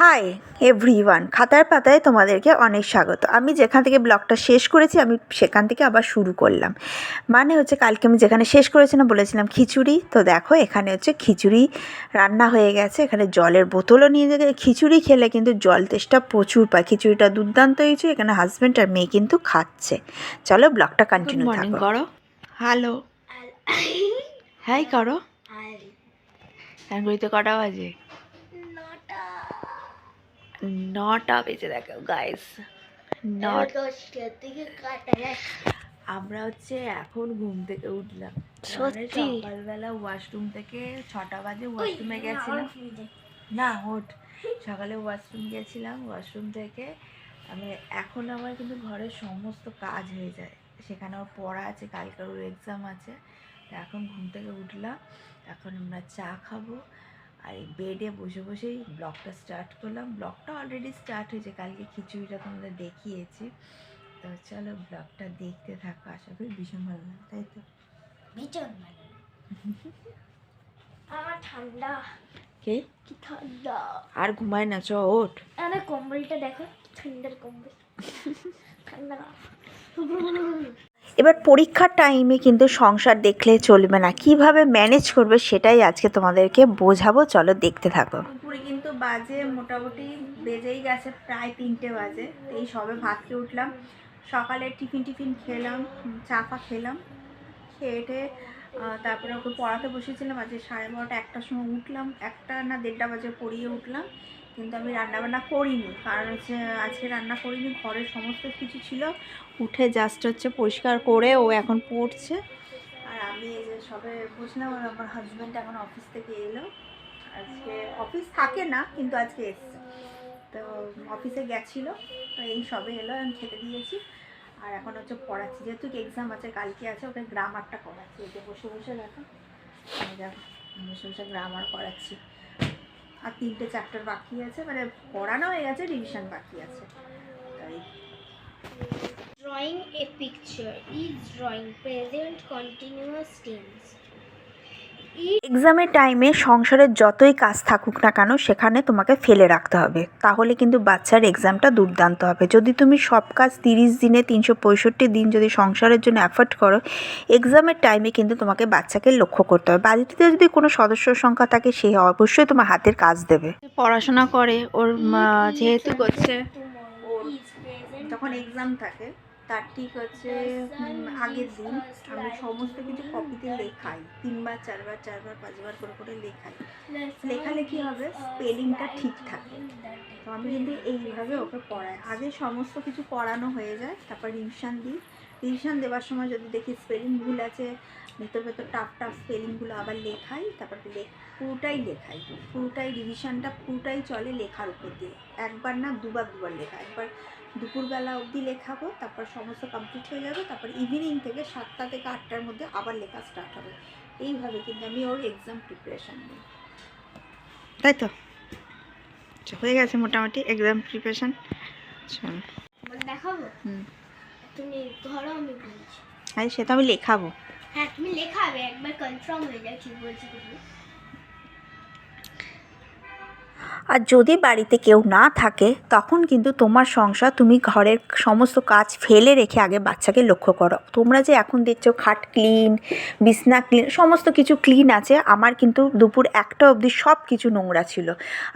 Hi everyone খাতার পাতায় তোমাদেরকে অনেক স্বাগত। আমি যেখান থেকে ব্লগটা শেষ করেছি আমি সেখান থেকে আবার শুরু করলাম। মানে হচ্ছে কালকে আমি যেখানে শেষ করেছিলাম বলেছিলাম খিচুড়ি। তো দেখো এখানে হচ্ছে খিচুড়ি রান্না হয়ে গেছে। এখানে জলের বোতলও নিয়ে যেতে খিচুড়ি খেলে কিন্তু জল তেষ্টা প্রচুর পায়। খিচুড়িটা দুর্দান্ত হয়েছে। এখানে হাজব্যান্ড আর মেয়ে কিন্তু খাচ্ছে। চলো ব্লগটা কন্টিনিউ থাকো। করো হ্যালো হাই করো এখন ঘড়িতে কটা বাজে? নটা বেজে দেখো গাইস আমরা হচ্ছে এখন ঘুম থেকে উঠলাম। মানে সত্যি? সকালবেলা ওয়াশরুম থেকে ছটা বাজে ওয়াশরুমে গেছিলাম। না ওঠ। সকালে ওয়াশরুম গেছিলাম ওয়াশরুম থেকে আমি এখন আমার কিন্তু ঘরের সমস্ত কাজ হয়ে যায়। সেখানে ওর পড়া আছে কালকে ওর এক্সাম আছে। এখন ঘুম থেকে উঠলাম এখন আমরা চা খাব। আর এই বেডে বসে বসেই ব্লগটা স্টার্ট করলাম। ব্লগটা অলরেডি স্টার্ট হয়েছে কালকে খিচুড়িটা তোমাদের দেখিয়েছি। তো চলো ব্লগটা দেখতে থাকো আশা করি ভীষণ ভালো লাগে তাই তো? ভীষণ ভালো আমার ঠান্ডা। কে? কি ঠান্ডা। আর ঘুমায় না চ ওঠ। আরে কম্বলটা দেখো ঠান্ডার কম্বল। ঠান্ডা এবার পরীক্ষার টাইমে কিন্তু সংসার দেখলে চলবে না। কীভাবে ম্যানেজ করবে সেটাই আজকে তোমাদেরকে বোঝাবো। চলো দেখতে থাকো। কিন্তু বাজে, মোটামুটি বেজেই গেছে প্রায় তিনটে বাজে। এই সবে ভাত খেয়ে উঠলাম। সকালে টিফিন টিফিন খেলাম চা খেলাম। খেয়ে তারপরে ওকে পড়াতে বসেছিলাম। আজকে সাড়ে বারোটা একটার সময় উঠলাম। একটা না দেড়টা বাজে পড়িয়ে উঠলাম। কিন্তু আমি রান্নাবান্না করিনি। কারণ হচ্ছে আজকে রান্না করিনি। ঘরের সমস্ত কিছু ছিল। উঠে জাস্ট হচ্ছে পরিষ্কার করে ও এখন পড়ছে। আর আমি এই যে সবে বসলাম আর আমার হাজব্যান্ড এখন অফিস থেকে এলো। আজকে অফিস থাকে না, কিন্তু আজকে এসছে। তো অফিসে গেছিল। তো এই সবে এলো আমি খেতে দিয়েছি। আর এখন হচ্ছে পড়াচ্ছি। যেহেতু এক্সাম আছে, কালকে আছে, ওকে গ্রামারটা করাচ্ছি যে বসে বসে দেখো। বসে বসে গ্রামার করাচ্ছি আর তিনটে চ্যাপ্টার বাকি আছে মানে পড়ানো হয়ে গেছে রিভিশন বাকি আছে। তাই। Drawing a picture is drawing present continuous tense এক্সামের টাইমে সংসারের যতই কাজ থাকুক না কেন সেখানে তোমাকে ফেলে রাখতে হবে। তাহলে কিন্তু বাচ্চার এক্সামটা দুর্দান্ত হবে। যদি তুমি সব কাজ তিরিশ দিনে তিনশো পঁয়ষট্টি দিন যদি সংসারের জন্য অ্যাফোর্ড করো এক্সামের টাইমে কিন্তু তোমাকে বাচ্চাকে লক্ষ্য করতে হবে। বাড়িতে যদি কোনো সদস্য সংখ্যা থাকে সে অবশ্যই তোমার হাতের কাজ দেবে। পড়াশোনা করে ওর যেহেতু করছে। তখন এক্সাম থাকে। তার ঠিক হচ্ছে আগের দিন আমি সমস্ত কিছু কপিতে লেখাই, তিনবার, চারবার চারবার, পাঁচবার করে করে লেখাই। লেখালে কি হবে? স্পেলিংটা ঠিক থাকে। তো আমি কিন্তু এইভাবে ওকে পড়াই। আগে সমস্ত কিছু পড়ানো হয়ে যায়, তারপর রিভিশন দিই। রিভিশন দেওয়ার সময় যদি দেখি স্পেলিং ভুল আছে ভেতর ভেতর টাফ টাফ স্পেলিংগুলো আবার লেখাই তারপর পুরোটাই লেখাই। পুরোটাই রিভিশনটা পুরোটাই চলে লেখার উপর দিয়ে। একবার না দুবার দুবার লেখা। একবার দুপুরবেলা অবধি লেখাবো তারপর সমস্ত কমপ্লিট হয়ে যাবে তারপর ইভিনিং থেকে সাতটা থেকে আটটার মধ্যে আবার লেখা স্টার্ট হবে। এইভাবে কিন্তু আমি ওর এক্সাম প্রিপারেশান নিই। তাই তো? আচ্ছা, হয়ে গেছে মোটামুটি এক্সাম প্রিপারেশান চল। দেখাবো? হুম। তুমি ধরো আমি বলছি। আরে সেটা আমি লেখাবো। হ্যাঁ তুমি লেখাবে একবার কনফার্ম হয়ে যায় ঠিক বলছি তুমি। আর যদি বাড়িতে কেউ না থাকে, তখন কিন্তু তোমার সংসার তুমি ঘরের সমস্ত কাজ ফেলে রেখে আগে বাচ্চাকে লক্ষ্য করো। তোমরা যে এখন দেখছ খাট ক্লিন বিছনা ক্লিন সমস্ত কিছু ক্লিন আছে, আমার কিন্তু দুপুর একটা অবধি সব কিছু নোংরা ছিল।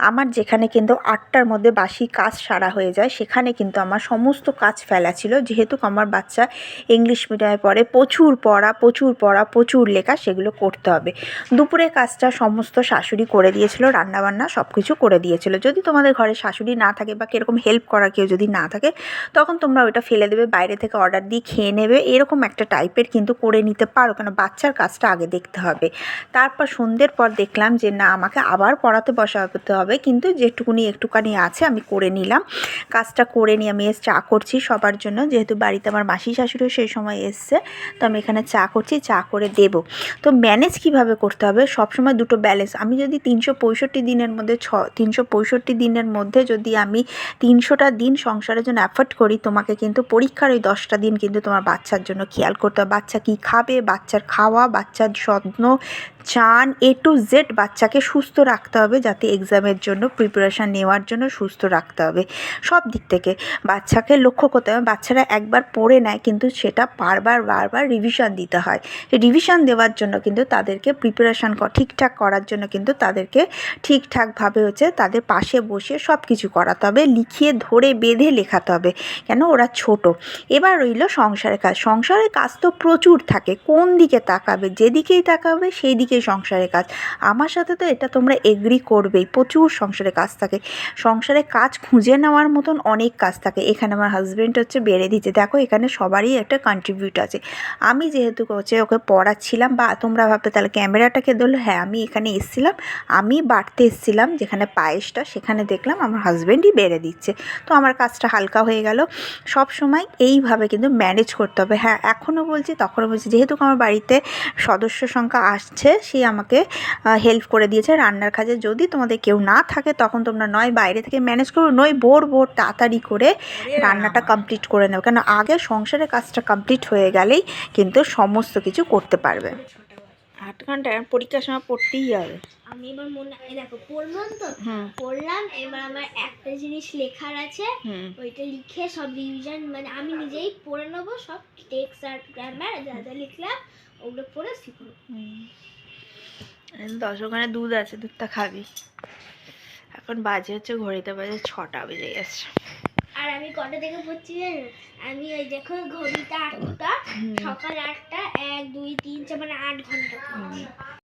আমার যেখানে কিন্তু আটটার মধ্যে বাসি কাজ সারা হয়ে যায়, সেখানে কিন্তু আমার সমস্ত কাজ ফেলা ছিল। যেহেতু আমার বাচ্চা ইংলিশ মিডিয়ামে পড়ে, প্রচুর পড়া প্রচুর পড়া, প্রচুর লেখা, সেগুলো করতে হবে। দুপুরে কাজটা সমস্ত শাশুড়ি করে দিয়েছিল, রান্নাবান্না সব কিছু করে দিয়েছিল। যদি তোমাদের ঘরে শাশুড়ি না থাকে বা কীরকম হেল্প করা কেউ যদি না থাকে, তখন তোমরা ওইটা ফেলে দেবে, বাইরে থেকে অর্ডার দিয়ে খেয়ে নেবে। এরকম একটা টাইপের কিন্তু করে নিতে পারো, কেন বাচ্চার কাজটা আগে দেখতে হবে। তারপর সন্ধ্যের পর দেখলাম যে, না, আমাকে আবার পড়াতে বসাতে হবে। কিন্তু যেটুকুনি একটুখানি আছে আমি করে নিলাম। কাজটা করে নিয়ে আমি এস চা করছি সবার জন্য। যেহেতু বাড়িতে আমার মাসি শাশুড়িও সেই সময় এসছে, তো আমি এখানে চা করছি, চা করে দেবো। তো ম্যানেজ কীভাবে করতে হবে? সবসময় দুটো ব্যালেন্স আমি যদি তিনশো পঁয়ষট্টি দিনের মধ্যে ছ তিনশো পঁয়ষট্টি দিনের মধ্যে যদি আমি তিনশোটা দিন সংসারের জন্য অ্যাফোর্ড করি, তোমাকে কিন্তু পরীক্ষার ওই দশটা দিন কিন্তু তোমার বাচ্চার জন্য খেয়াল করতে হবে। বাচ্চা কী খাবে? বাচ্চার খাওয়া, বাচ্চার যত্ন চান এ টু জেড বাচ্চাকে সুস্থ রাখতে হবে, যাতে এক্সামের জন্য প্রিপারেশান নেওয়ার জন্য সুস্থ রাখতে হবে। সব দিক থেকে বাচ্চাকে লক্ষ্য করতে হবে, বাচ্চারা একবার পড়ে নেয়, কিন্তু সেটা বারবার বারবার রিভিশন দিতে হয়। রিভিশন দেওয়ার জন্য কিন্তু তাদেরকে প্রিপারেশান ঠিকঠাক করার জন্য কিন্তু তাদেরকে ঠিকঠাকভাবে হচ্ছে তাদের পাশে বসে সব কিছু করাতে হবে, লিখিয়ে ধরে বেঁধে লেখাতে হবে, কেন ওরা ছোট। এবার রইল সংসারের কাজ। সংসারের কাজ তো প্রচুর থাকে, কোন দিকে তাকাবে, যেদিকেই তাকাবে সেই দিকেই সংসারের কাজ। আমার সাথে তো এটা তোমরা এগ্রি করবেই, প্রচুর সংসারে কাজ থাকে। সংসারে কাজ খুঁজে নেওয়ার মতন অনেক কাজ থাকে। এখানে আমার হাজব্যান্ড হচ্ছে বেড়ে দিচ্ছে দেখো, এখানে সবারই একটা কন্ট্রিবিউট আছে। আমি যেহেতু হচ্ছে ওকে পড়াচ্ছিলাম বা তোমরা ভাববে, তাহলে ক্যামেরাটাকে ধরলো? হ্যাঁ আমি এখানে এসেছিলাম। আমি বাড়তে এসেছিলাম, যেখানে পায়েসটা, সেখানে দেখলাম আমার হাজব্যান্ডই বেড়ে দিচ্ছে। তো আমার কাজটা হালকা হয়ে গেল। সব সময় এইভাবে কিন্তু ম্যানেজ করতে হবে। হ্যাঁ এখনও বলছি, তখনও বলছি। যেহেতু আমার বাড়িতে সদস্য সংখ্যা আসছে সে আমাকে হেল্প করে দিয়েছে রান্নার কাজে। যদি তোমাদের কেউ না থাকে তখন তোমরা নয় বাইরে থেকে ম্যানেজ করো নয় ভোর ভোর তাড়াতাড়ি করে রান্নাটা কমপ্লিট করে নেবে কেন আগে সংসারের কাজটা কমপ্লিট হয়ে গেলেই কিন্তু সমস্ত কিছু করতে পারবে। আট ঘণ্টা পরীক্ষার সময় পড়তেই হবে। আমি এবার মনে দেখো পড়লাম তো? পড়লাম এবার আমার একটা জিনিস লেখার আছে। হুম। ওইটা লিখে সব রিভিশন মানে আমি নিজেই পড়ে নেব সব টেক্সট আর গ্রামার যা যা লিখলাম ওগুলো পড়ে শিখব। দশ ওখানে দুধ আছে দুধটা খাবি। এখন বাজে হচ্ছে ঘড়িতে বাজে ছটা বেজে গেছে। আর আমি কটা থেকে পড়ছি আমি ওই দেখো ঘড়িটা আটটা সকাল আটটা এক দুই তিন চার মানে আট ঘণ্টা।